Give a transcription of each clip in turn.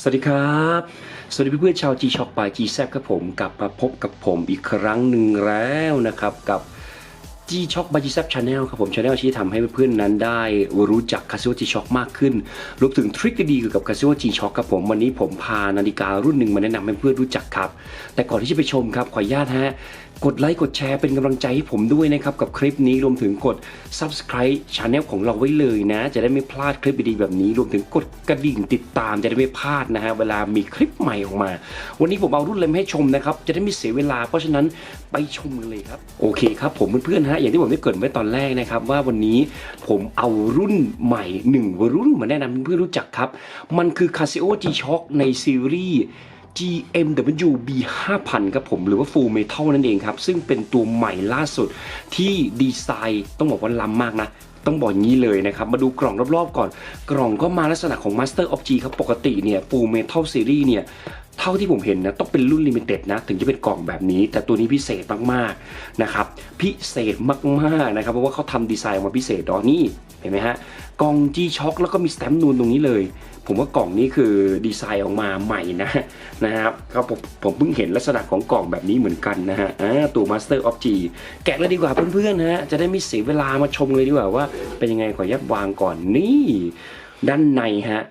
สวัสดีครับ สวัสดีเพื่อนๆชาว G Shock by G z ครับผมกลับมาพบกับผมอีกครั้งหนึ่งแล้วนะครับ กับ G Shock by G z Channel ครับผม Channel ที่ทำให้เพื่อนๆนั้นได้รู้จัก Casio G Shock มากขึ้นรวมถึงทริคดีๆเกี่ยวกับ Casio G Shock ครับผมวันนี้ผมพานาฬิการุ่นหนึ่งมาแนะนำให้เพื่อนรู้จักครับ แต่ก่อนที่จะไปชมครับขออนุญาตฮะ กดไลค์กดแชร์เป็นกำลังใจให้ผมด้วยนะครับ กับคลิปนี้รวมถึงกด subscribe channel ของเราไว้เลยนะ จะได้ไม่พลาดคลิปดีๆแบบนี้ รวมถึงกดกระดิ่งติดตามจะได้ไม่พลาดนะฮะเวลามีคลิปใหม่ออกมา วันนี้ผมเอารุ่นเลยมให้ชมนะครับ จะได้ไม่เสียเวลา เพราะฉะนั้นไปชมกันเลยครับ โอเคครับผมเพื่อนๆฮะอย่างที่ผมได้เกริดไว้ตอนแรกนะครับ ว่าวันนี้ผมเอารุ่นใหม่หนึ่งรุ่นมาแนะนำเพื่อนๆรู้จักครับ มันคือ Casio G-Shock ในซีรีส์ GMW B5000 ครับผมหรือว่า Full Metal นั่นเองครับ ซึ่งเป็นตัวใหม่ล่าสุดที่ดีไซน์ต้องบอกว่าล้ำมากนะต้องบอกงี้เลยนะครับ มาดูกล่องรอบๆก่อน กล่องก็มาลักษณะของ Master of G ครับ ปกติเนี่ย Full Metal Series เนี่ย เท่าที่ผมเห็นนะต้องเป็นรุ่นลิมิเต็ดนะถึงจะเป็นกล่องแบบนี้ แต่ตัวนี้พิเศษมากๆนะครับพิเศษมากๆนะครับเพราะว่าเขาทำดีไซน์ออกมาพิเศษดอนี่เห็นไหมฮะกล่อง G Shock แล้วก็มีสแตมป์นูนตรงนี้เลย ผมว่ากล่องนี้คือดีไซน์ออกมาใหม่นะนะครับก็ผมผมเพิ่งเห็นลักษณะของกล่องแบบนี้เหมือนกันนะฮะอ่าตัว Master of G แกะเลยดีกว่าเพื่อนๆฮะจะได้ไม่เสียเวลามาชมเลยดีกว่าว่า เป็นยังไงขอยัดวางก่อนนี่ ด้านในฮะ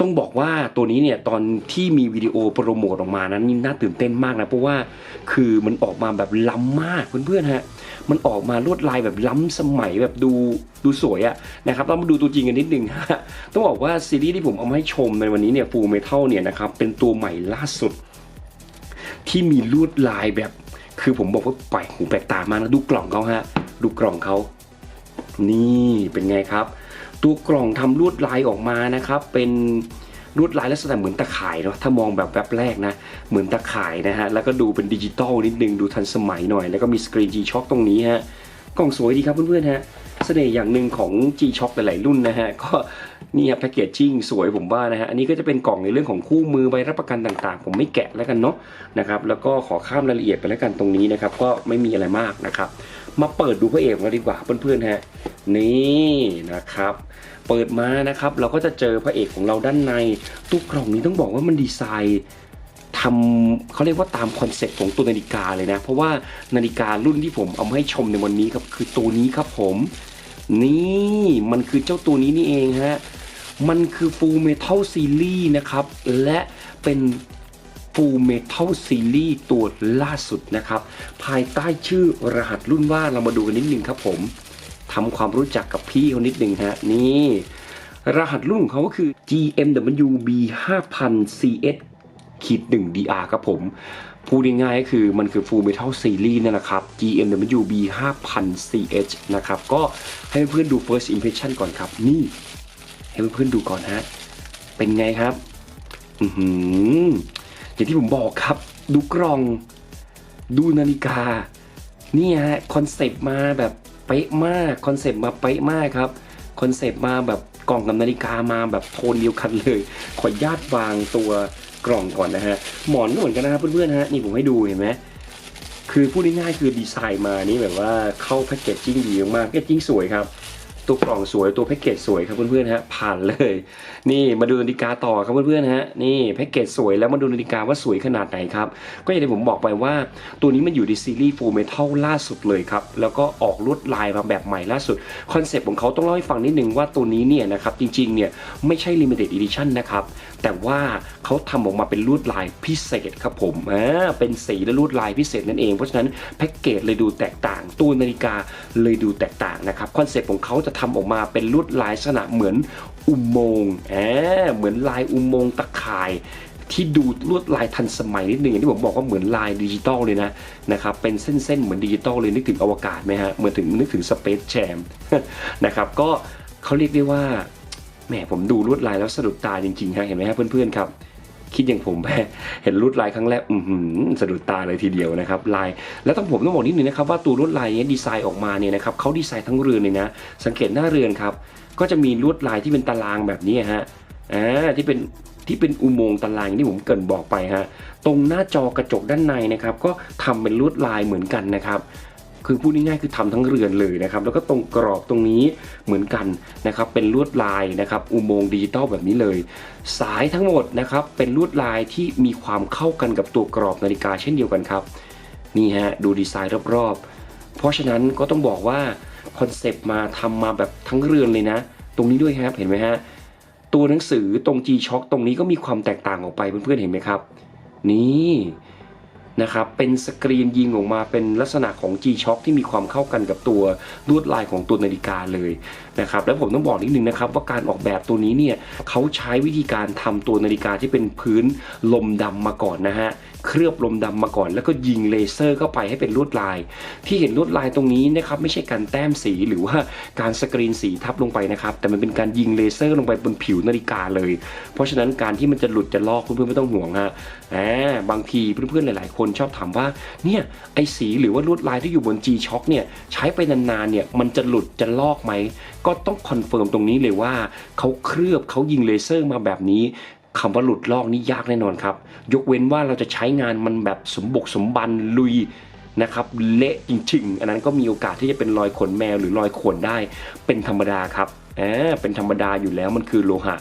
ต้องบอกว่าตัวนี้เนี่ยตอนที่มีวิดีโอโปรโมทออกมานั้นน่าตื่นเต้นมากนะเพราะว่าคือมันออกมาแบบล้ำมากเพื่อนๆฮะมันออกมาลวดลายแบบล้ำสมัยแบบดูดูสวยอะนะครับเรามาดูตัวจริงกันนิดนึงฮะต้องบอกว่าซีรีส์ที่ผมเอามาให้ชมในวันนี้เนี่ยฟูเมทัลเนี่ยนะครับเป็นตัวใหม่ล่าสุด ที่มีลวดลายแบบ คือผมบอกว่าแปลกหูแปลกตามากนะดูกล่องเขาฮะดูกล่องเขานี่เป็นไงครับ ตัวกล่องทำลวดลายออกมานะครับ เป็นลวดลายลักษณะเหมือนตะข่ายเนาะถ้ามองแบบแวบแรกนะเหมือนตะข่ายนะฮะแล้วก็ดูเป็นดิจิตอลนิดนึงดูทันสมัยหน่อย แล้วก็มีสกรีน G-Shock ตรงนี้ฮะกล่องสวยดีครับเพื่อนๆฮะเสน่ห์อย่างหนึ่งของ G-Shock หลายๆรุ่นนะฮะ ก็นี่แพคเกจจิ้งสวยผมว่านะฮะ อันนี้ก็จะเป็นกล่องในเรื่องของคู่มือใบรับประกันต่างๆ ผมไม่แกะแล้วกันเนาะนะครับ แล้วก็ขอข้ามรายละเอียดไปแล้วกันตรงนี้นะครับ ก็ไม่มีอะไรมากนะครับมาเปิดดูพระเอกกันดีกว่าเพื่อนๆฮะนี่นะครับ เปิดมานะครับ เราก็จะเจอพระเอกของเราด้านในตู้กล่องนี้ต้องบอกว่ามันดีไซน์ทำเขาเรียกว่าตามคอนเซ็ปต์ของตัวนาฬิกาเลยนะ เพราะว่านาฬิการุ่นที่ผมเอามาให้ชมในวันนี้ครับคือตัวนี้ครับผม นี่มันคือเจ้าตัวนี้นี่เองฮะมันคือ Full Metal Series นะครับ และเป็น Full Metal Series ตัวล่าสุดนะครับ ภายใต้ชื่อรหัสรุ่นว่าเรามาดูกันนิดนึงครับผมทำความรู้จักกับพี่เขานิดนึงฮะนี่ รหัสรุ่นของเขาก็คือ GMWB 5 0 0 CS ขีด1 DR ครับผม พูดง่ายๆก็คือมันคือ Full Metal Series นั่นแหละครับ GMWB 5 0 0 CH นะครับ ก็ให้เพื่อนดู first impression ก่อนครับ นี่ ให้เพื่อนดูก่อนฮะ เป็นไงครับ อือหือ อย่างที่ผมบอกครับ ดูกล่อง ดูนาฬิกา นี่ฮะคอนเซปต์มาแบบเป๊ะมากคอนเซปต์มาเป๊ะมากครับคอนเซปต์มาแบบกล่องกับนาฬิกามาแบบโทนเดียวกันเลย ขออนุญาตวางตัวกล่องก่อนนะฮะหมอนก็เหมือนกันนะครับเพื่อนๆฮะนี่ผมให้ดูเห็นไหมคือพูดง่ายๆคือดีไซน์มานี่แบบว่าเข้าแพ็กเกจจิ้งดีมากแพ็กเกจจิ้งสวยครับ ตัวกล่องสวยตัวแพ็กเกจสวยครับเพื่อนๆฮะผ่านเลย นี่มาดูนาฬิกาต่อครับเพื่อนๆฮะนี่แพ็กเกจสวยแล้วมาดูนาฬิกาว่าสวยขนาดไหนครับก็อย่างที่ผมบอกไปว่า ตัวนี้มันอยู่ในซีรีส์ Full Metal ล่าสุดเลยครับแล้วก็ออกลวดลายมาแบบใหม่ล่าสุดคอนเซปต์ของเขาต้องเล่าให้ฟังนิดนึงว่าตัวนี้เนี่ยนะครับจริงๆเนี่ยไม่ใช่ Limited Edition นะครับแต่ว่าเขาทำออกมาเป็นลวดลายพิเศษครับผมอ่าเป็นสีและลวดลายพิเศษนั่นเองเพราะฉะนั้นแพ็กเกจเลยดูแตกต่าง ตัวนาฬิกาเลยดูแตกต่างนะครับคอนเซปต์ของเขาจะทำออกมาเป็นลวดลายลักษณะเหมือนอุโมงค์อ่าเหมือนลายอุโมงค์ตะข่ายที่ดูลวดลายทันสมัยนิดนึงอย่างที่ผมบอกว่าเหมือนลายดิจิตอลเลยนะนะครับเป็นเส้นๆเหมือนดิจิตอลเลยนึกถึงอวกาศไหมฮะเหมือนถึงนึกถึงสเปซแ a มนะครับก็เขาเรียกได้ว่าแหมผมดูลวดลายแล้วสะดุดตาจริงๆฮะเห็นไหมฮะเพื่อนๆครับ คิดอย่างผมเห็นลวดลายครั้งแรกอือหือสะดุดตาเลยทีเดียวนะครับลาย แล้วต้องผมต้องบอกนิดนึงนะครับว่าตัวลวดลายเนี้ยดีไซน์ออกมาเนี่ยนะครับเขาดีไซน์ทั้งเรือนเลยนะ สังเกตหน้าเรือนครับ ก็จะมีลวดลายที่เป็นตารางแบบนี้ฮะอ่าที่เป็นที่เป็นอุโมงค์ตารางที่ผมเกินบอกไปฮะตรงหน้าจอกระจกด้านในนะครับ ก็ทำเป็นลวดลายเหมือนกันนะครับ คือพูดง่ายๆคือทำทั้งเรือนเลยนะครับแล้วก็ตรงกรอบตรงนี้เหมือนกันนะครับเป็นลวดลายนะครับอุโมงค์ดิจิตอลแบบนี้เลย สายทั้งหมดนะครับเป็นลวดลายที่มีความเข้ากันกับตัวกรอบนาฬิกาเช่นเดียวกันครับนี่ฮะดูดีไซน์รอบๆ เพราะฉะนั้นก็ต้องบอกว่าคอนเซปต์มาทำมาแบบทั้งเรือนเลยนะ ตรงนี้ด้วยครับเห็นไหมฮะตัวหนังสือตรง G-Shock ตรงนี้ก็มีความแตกต่างออกไปเพื่อนๆเห็นไหมครับ นี่ นะครับเป็นสกรีนยิงออกมาเป็นลักษณะของ G-Shock ที่มีความเข้ากันกับตัวลวดลายของตัวนาฬิกาเลยนะครับแล้วผมต้องบอกนิดนึงนะครับว่าการออกแบบตัวนี้เนี่ยเขาใช้วิธีการทำตัวนาฬิกาที่เป็นพื้นลมดำมาก่อนนะฮะเคลือบลมดำมาก่อน แล้วก็ยิงเลเซอร์เข้าไปให้เป็นลวดลาย ที่เห็นลวดลายตรงนี้นะครับไม่ใช่การแต้มสีหรือว่าการสกรีนสีทับลงไปนะครับ แต่มันเป็นการยิงเลเซอร์ลงไปบนผิวนาฬิกาเลย เพราะฉะนั้นการที่มันจะหลุดจะลอกเพื่อนๆไม่ต้องห่วงฮะแหมบางทีเพื่อนๆหลาย ๆ คนชอบถามว่าเนี่ยไอสีหรือว่าลวดลายที่อยู่บน G-Shock เนี่ยใช้ไปนานๆเนี่ยมันจะหลุดจะลอกไหมก็ต้องคอนเฟิร์มตรงนี้เลยว่าเขาเคลือบเขายิงเลเซอร์มาแบบนี้ คำว่าหลุดลอกนี่ยากแน่นอนครับ ยกเว้นว่าเราจะใช้งานมันแบบสมบุกสมบันลุยนะครับเละจริงๆ อันนั้นก็มีโอกาสที่จะเป็นรอยขนแมวหรือรอยข่วนได้เป็นธรรมดาครับแอเป็นธรรมดาอยู่แล้วมันคือโลหะ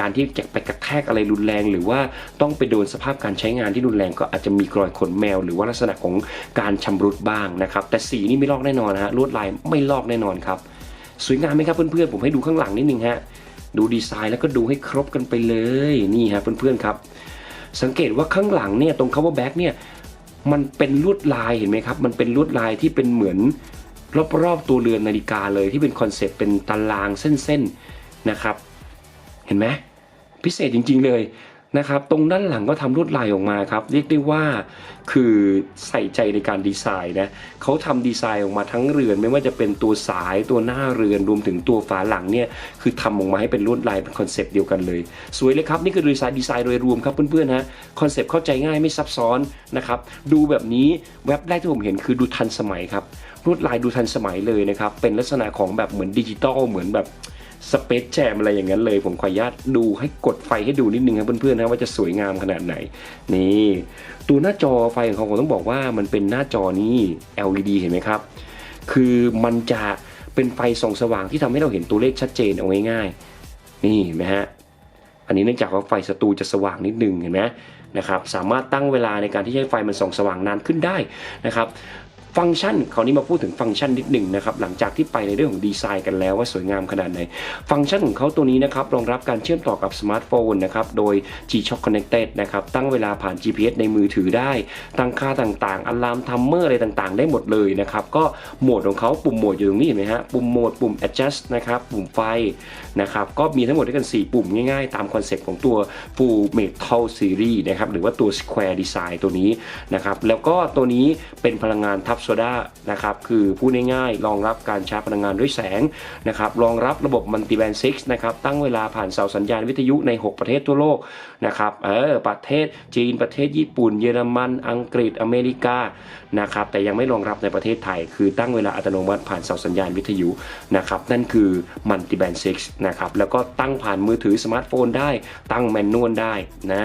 การที่จะไปกระแทกอะไรรุนแรง หรือว่าต้องไปโดนสภาพการใช้งานที่รุนแรงก็อาจจะมีรอยขนแมว หรือว่าลักษณะของการชำรุดบ้างนะครับแต่สีนี่ไม่ลอกแน่นอนนะฮะลวดลายไม่ลอกแน่นอนครับ สวยงามไหมครับเพื่อนๆผมให้ดูข้างหลังนิดนึงฮะ ดูดีไซน์แล้วก็ดูให้ครบกันไปเลยนี่ฮะเพื่อนๆครับ สังเกตว่าข้างหลังเนี่ยตรง cover back เนี่ยมันเป็นลวดลายเห็นไหมครับ มันเป็นลวดลายที่เป็นเหมือนรอบๆตัวเรือนนาฬิกาเลยที่เป็นคอนเซปต์เป็นตารางเส้นๆนะครับ เห็นไหมพิเศษจริง ๆ เลย นะครับ ตรงด้านหลังก็ทำลวดลายออกมาครับ เรียกได้ว่าคือใส่ใจในการดีไซน์นะเขาทำดีไซน์ออกมาทั้งเรือน ไม่ว่าจะเป็นตัวสายตัวหน้าเรือนรวมถึงตัวฝาหลังเนี่ยคือทำออกมาให้เป็นลวดลายเป็นคอนเซปต์เดียวกันเลย สวยเลยครับ นี่คือดีไซน์ดีไซน์โดยรวมครับเพื่อนๆฮะคอนเซปต์เข้าใจง่ายไม่ซับซ้อนนะครับดูแบบนี้แว็บแรกที่ผมเห็นคือดูทันสมัยครับลวดลายดูทันสมัยเลยนะครับเป็นลักษณะของแบบเหมือนดิจิตอลเหมือนแบบ สเปซแจมอะไรอย่างนั้นเลย ผมขออนุญาตดูให้กดไฟให้ดูนิดนึงครับเพื่อนๆนะว่าจะสวยงามขนาดไหน นี่ตัวหน้าจอไฟของเขาผมต้องบอกว่ามันเป็นหน้าจอนี้ LED เห็นไหมครับ คือมันจะเป็นไฟส่องสว่างที่ทำให้เราเห็นตัวเลขชัดเจนเอาง่ายๆ นี่เห็นไหมฮะอันนี้เนื่องจากว่าไฟสตูจะสว่างนิดนึงเห็นไหมนะครับสามารถตั้งเวลาในการที่ให้ไฟมันส่องสว่างนานขึ้นได้นะครับ ฟังก์ชันคราวนี้มาพูดถึงฟังก์ชันนิดหนึ่งนะครับหลังจากที่ไปในเรื่องของดีไซน์กันแล้วว่าสวยงามขนาดไหน ฟังก์ชันของเขาตัวนี้นะครับรองรับการเชื่อมต่อกับสมาร์ทโฟนนะครับโดย G-Shock Connected นะครับตั้งเวลาผ่าน GPS ในมือถือได้ ตั้งค่าต่างๆอะลามทัมเมอร์อะไรต่างๆ ได้หมดเลยนะครับก็โหมดของเขาปุ่มโหมดอยู่ตรงนี้เห็นไหมฮะปุ่มโหมดปุ่ม adjust นะครับปุ่มไฟนะครับก็มีทั้งหมดด้วยกัน 4 ปุ่มง่ายๆ ตามคอนเซ็ปต์ของตัว Full Metal Series นะครับหรือว่าตัว Square Design ตัวนี้นะครับแล้วก็ตัวนี้เป็นพลังงานทับโซดานะครับคือพูดง่ายๆรองรับการชาร์จพลังงานด้วยแสงนะครับรองรับระบบมัลติแบน6นะครับตั้งเวลาผ่านเสาสัญญาณวิทยุใน 6 ประเทศทั่วโลกนะครับเออประเทศจีนประเทศญี่ปุ่น เยอรมัน อังกฤษอเมริกานะครับแต่ยังไม่รองรับในประเทศไทย คือตั้งเวลาอัตโนมัติผ่านเสาสัญญาณวิทยุนะครับนั่นคือมัลติแบน6นะครับแล้วก็ตั้งผ่านมือถือสมาร์ทโฟนได้ ตั้งแมนนวลได้นะ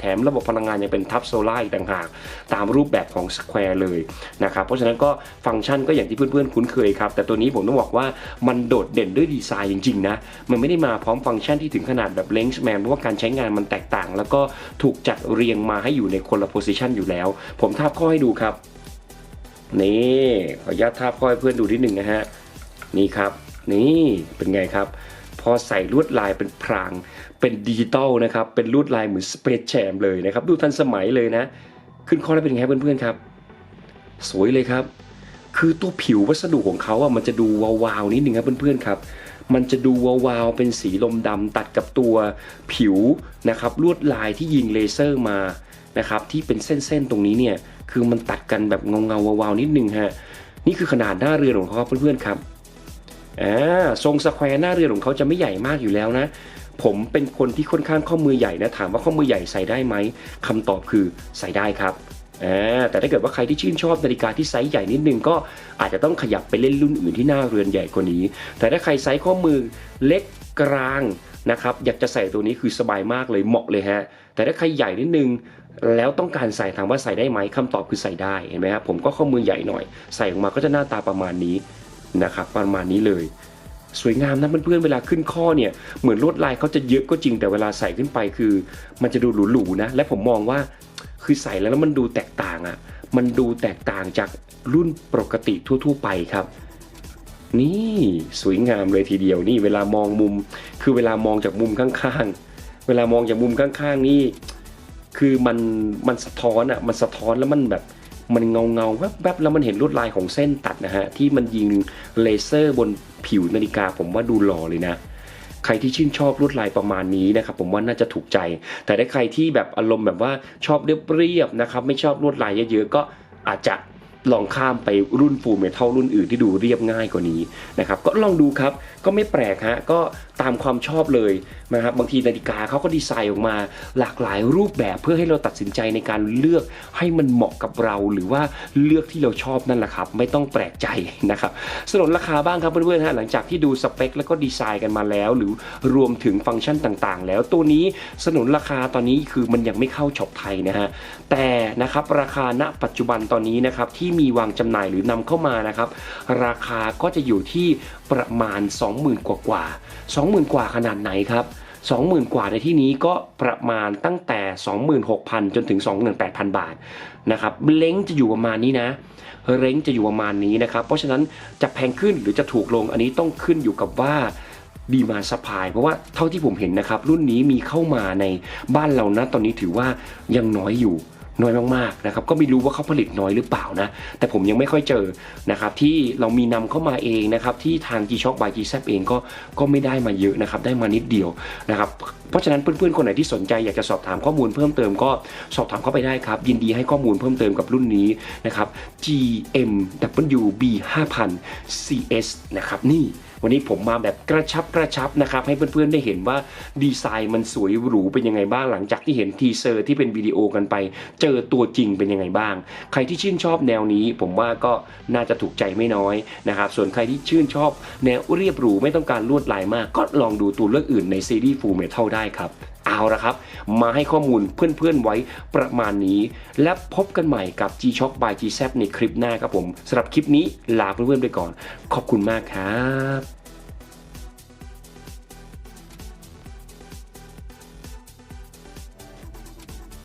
แถมระบบพลังงานยังเป็นทับโซล่าอีกต่างหาก ตามรูปแบบของ Square เลยนะครับเพราะฉะนั้นก็ฟังก์ชันก็อย่างที่เพื่อนๆคุ้นเคยครับ แต่ตัวนี้ผมต้องบอกว่ามันโดดเด่นด้วยดีไซน์จริงๆนะ มันไม่ได้มาพร้อมฟังก์ชันที่ถึงขนาดแบบเลนส์แมนเพราะว่าการใช้งานมันแตกต่าง แล้วก็ถูกจัดเรียงมาให้อยู่ในคนละโพซิชันอยู่แล้ว ผมทาบข้อให้ดูครับ นี่ขออนุญาตทาบข้อให้เพื่อนดูนิดหนึ่งนะฮะ นี่ครับ นี่เป็นไงครับ พอใส่ลวดลายเป็นพราง เป็นดิจิตอลนะครับ เป็นลวดลายเหมือนสเปซแชมเลยนะครับ ดูทันสมัยเลยนะ ขึ้นข้อแล้วเป็นไงเพื่อนๆครับ สวยเลยครับ คือตัวผิววัสดุของเขาอะมันจะดูวาวๆนิดนึงครับเพื่อนๆครับมันจะดูวาวๆเป็นสีลมดำตัดกับตัวผิวนะครับลวดลายที่ยิงเลเซอร์มานะครับที่เป็นเส้นๆตรงนี้เนี่ยคือมันตัดกันแบบเงาๆวาวๆนิดนึงฮะนี่คือขนาดหน้าเรือของเขาเพื่อนๆครับอ่าทรงสแควร์หน้าเรือของเขาจะไม่ใหญ่มากอยู่แล้วนะ ผมเป็นคนที่ค่อนข้างข้อมือใหญ่นะถามว่าข้อมือใหญ่ใส่ได้ไหมคำตอบคือใส่ได้ครับ แต่ถ้าเกิดว่าใครที่ชื่นชอบนาฬิกาที่ไซส์ใหญ่นิดนึงก็อาจจะต้องขยับไปเล่นรุ่นอื่นที่หน้าเรือนใหญ่กว่านี้ แต่ถ้าใครไซส์ข้อมือเล็กกลางนะครับอยากจะใส่ตัวนี้คือสบายมากเลยเหมาะเลยฮะแต่ถ้าใครใหญ่นิดนึงแล้วต้องการใส่ถามว่าใส่ได้ไหมคำตอบคือใส่ได้เห็นไหมครับผมก็ข้อมือใหญ่หน่อย ใส่ออกมาก็จะหน้าตาประมาณนี้นะครับประมาณนี้เลยสวยงามนะเพื่อนๆเวลาขึ้นข้อเนี่ยเหมือนลวดลายเขาจะเยอะก็จริงแต่เวลาใส่ขึ้นไปคือ มันจะดูหรูๆนะ และผมมองว่า คือใส่แล้วแล้วมันดูแตกต่างอะ่ะ มันดูแตกต่างจากรุ่นปกติทั่ว ๆ ไปครับ นี่สวยงามเลยทีเดียวนี่เวลามองมุม คือเวลามองจากมุมข้างๆ เวลามองจากมุมข้างๆนี่ คือมันมันสะท้อนอะ มันสะท้อนแล้วมันแบบมันเงาเงาแวบๆแล้วมันเห็นลวดลายของเส้นตัดนะฮะที่มันยิงเลเซอร์บนผิวนาฬิกาผมว่าดูหล่อเลยนะ ใครที่ชื่นชอบลวดลายประมาณนี้นะครับผมว่าน่าจะถูกใจ แต่ถ้าใครที่แบบอารมณ์แบบว่าชอบเรียบๆนะครับไม่ชอบลวดลายเยอะๆก็อาจจะ ลองข้ามไปรุ่นฟูลเมทัลรุ่นอื่นที่ดูเรียบง่ายกว่านี้นะครับก็ลองดูครับก็ไม่แปลกฮะก็ตามความชอบเลยนะครับบางทีนาฬิกาเขาก็ดีไซน์ออกมาหลากหลายรูปแบบเพื่อให้เราตัดสินใจในการเลือกให้มันเหมาะกับเราหรือว่าเลือกที่เราชอบนั่นแหละครับ ไม่ต้องแปลกใจนะครับสนนราคาบ้างครับเพื่อนๆฮะหลังจากที่ดูสเปค แล้วก็ดีไซน์กันมาแล้ว หรือรวมถึงฟังก์ชันต่างๆ แล้วตัวนี้สนนราคาตอนนี้คือมันยังไม่เข้าช็อปไทยนะฮะแต่นะครับราคาณปัจจุบันตอนนี้นะครับที่มีวางจำหน่ายหรือนำเข้ามานะครับ ราคาก็จะอยู่ที่ประมาณ 20,000 กว่ากว่า 20,000 กว่าขนาดไหนครับ20,000 กว่าในที่นี้ก็ประมาณตั้งแต่ 26,000 จนถึง 28,000 บาทนะครับเล้งจะอยู่ประมาณนี้นะเล้งจะอยู่ประมาณนี้นะครับ เพราะฉะนั้นจะแพงขึ้นหรือจะถูกลงอันนี้ต้องขึ้นอยู่กับว่าดีมาสปายเพราะว่าเท่าที่ผมเห็นนะครับ รุ่นนี้มีเข้ามาในบ้านเรานะตอนนี้ถือว่ายังน้อยอยู่ น้อยมากๆนะครับก็ไม่รู้ว่าเขาผลิตน้อยหรือเปล่านะแต่ผมยังไม่ค่อยเจอนะครับที่เรามีนำเข้ามาเองนะครับที่ทาง G-Shock by G-Zap เองก็ก็ไม่ได้มาเยอะนะครับได้มานิดเดียวนะครับเพราะฉะนั้นเพื่อนๆคนไหนที่สนใจอยากจะสอบถามข้อมูลเพิ่มเติมก็สอบถามเข้าไปได้ครับ ยินดีให้ข้อมูลเพิ่มเติมกับรุ่นนี้นะครับ GMWB 5000 CS นะครับนี่ วันนี้ผมมาแบบกระชับกระชับนะครับให้เพื่อนๆได้เห็นว่าดีไซน์มันสวยหรูเป็นยังไงบ้าง หลังจากที่เห็นทีเซอร์ที่เป็นวิดีโอกันไป เจอตัวจริงเป็นยังไงบ้าง ใครที่ชื่นชอบแนวนี้ ผมว่าก็น่าจะถูกใจไม่น้อยนะครับส่วนใครที่ชื่นชอบแนวเรียบหรูไม่ต้องการลวดลายมาก ก็ลองดูตัวเลือกอื่นในซีรีส์ฟูลเมทัลได้ครับ เอาละครับ มาให้ข้อมูลเพื่อนๆไว้ประมาณนี้ และพบกันใหม่กับ G-Shock by G-Z ในคลิปหน้าครับผมสำหรับคลิปนี้ลาเพื่อนๆไปก่อน ขอบคุณมากครับ